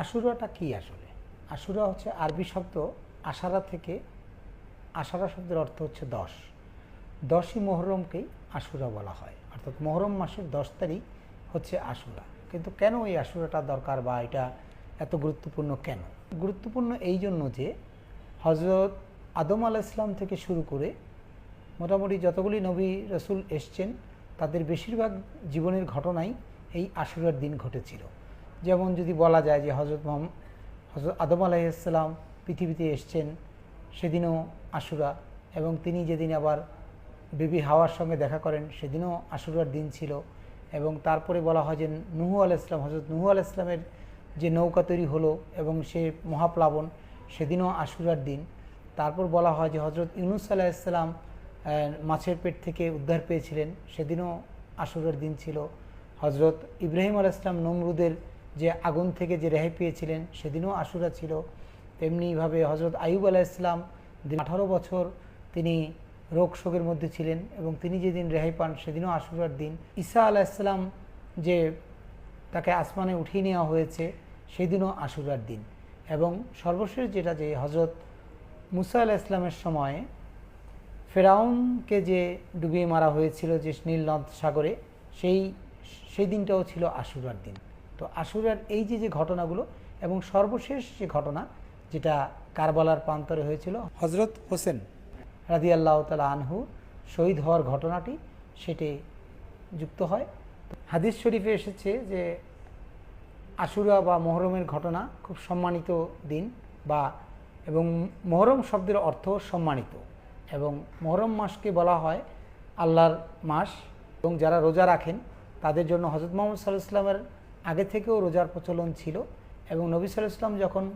আশুরাটা কি আসলে? আশুরা হচ্ছে আরবি শব্দ আশারা থেকে, আশারা শব্দের অর্থ হচ্ছে দশ। দশই মহরমকেই আশুরা বলা হয়। অর্থাৎ মহরম মাসের দশ তারিখ হচ্ছে আশুরা। কিন্তু কেন এই আশুরাটা দরকার বা এটা এত গুরুত্বপূর্ণ কেন? গুরুত্বপূর্ণ এই জন্য যে হজরত আদম আলাহ ইসলাম থেকে শুরু করে মোটামুটি যতগুলি নবী রসুল এসছেন, তাদের বেশিরভাগ জীবনের ঘটনাই এই আশুরার দিন ঘটেছিল। যেমন যদি বলা যায় যে হজরত হজরত আদম আলাইসাল্লাম পৃথিবীতে এসছেন, সেদিনও আশুরা এবং তিনি যেদিন আবার বিবি হাওয়ার সঙ্গে দেখা করেন, সেদিনও আশুরার দিন ছিল এবং তারপরে বলা হয় যে নুহু আলাইসলাম হজরত নুহু আলাইসলামের যে নৌকা তৈরি হলো এবং সে মহাপ্লাবন, সেদিনও আশুরার দিন। তারপর বলা হয় যে হজরত ইউনুস আলাইসাল্লাম মাছের পেট থেকে উদ্ধার পেয়েছিলেন, সেদিনও আশুরার দিন ছিল। হজরত ইব্রাহিম আলাইসলাম নমরুদের যে আগুন থেকে যে রেহাই পেয়েছিলেন সেদিনও আশুরা ছিল। তেমনিভাবে হজরত আইব আলাইসলাম আঠারো বছর তিনি রোগ শোকের মধ্যে ছিলেন এবং তিনি যেদিন রেহাই পান সেদিনও আশুরার দিন। ঈসা আলাইসলাম যে তাকে আসমানে উঠিয়ে নেওয়া হয়েছে সেদিনও আশুরার দিন। এবং সর্বশেষ যেটা যে হজরত মুসা আলাহ ইসলামের সময় ফেরাউনকে যে ডুবিয়ে মারা হয়েছিল যে নীলনদ সাগরে, সেই সেই দিনটাও ছিল আশুরার দিন। তো আশুরার এই যে যে ঘটনাগুলো এবং সর্বশেষ যে ঘটনা যেটা কারবালার প্রান্তরে হয়েছিল হজরত হোসেন রাজি আল্লাহ তালা আনহু শহীদ হওয়ার ঘটনাটি সেটি যুক্ত হয়। হাদিস শরীফে এসেছে যে, আশুরা বা মহরমের ঘটনা খুব সম্মানিত দিন বা, এবং মহরম শব্দের অর্থ সম্মানিত এবং মহরম মাসকে বলা হয় আল্লাহর মাস এবং যারা রোজা রাখেন তাদের জন্য হজরত মোহাম্মদ সাল্লাহ ইসলামের আগে থেকেও রোজার প্রচলন ছিল এবং নবী সাল্লাহ ইসলাম যখন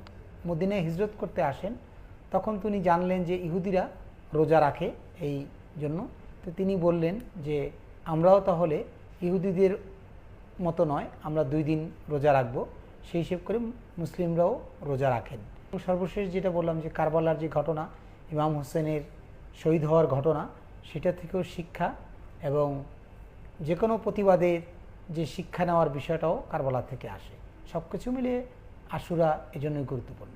মদিনায় হিজরত করতে আসেন, তখন তিনি জানলেন যে ইহুদিরা রোজা রাখে এই জন্য। তো তিনি বললেন যে, আমরাও তাহলে ইহুদিদের মতো নয়, আমরা দুই দিন রোজা রাখব। সেই হিসেব করে মুসলিমরাও রোজা রাখেন। সর্বশেষ যেটা বললাম যে কারবালার যে ঘটনা, ইমাম হোসেনের শহীদ হওয়ার ঘটনা, সেটা থেকেও শিক্ষা এবং যে কোনো প্রতিবাদের যে শিক্ষা নেওয়ার বিষয়টাও কারবালা থেকে আসে। সব কিছু মিলিয়ে আশুরা এজন্যই গুরুত্বপূর্ণ।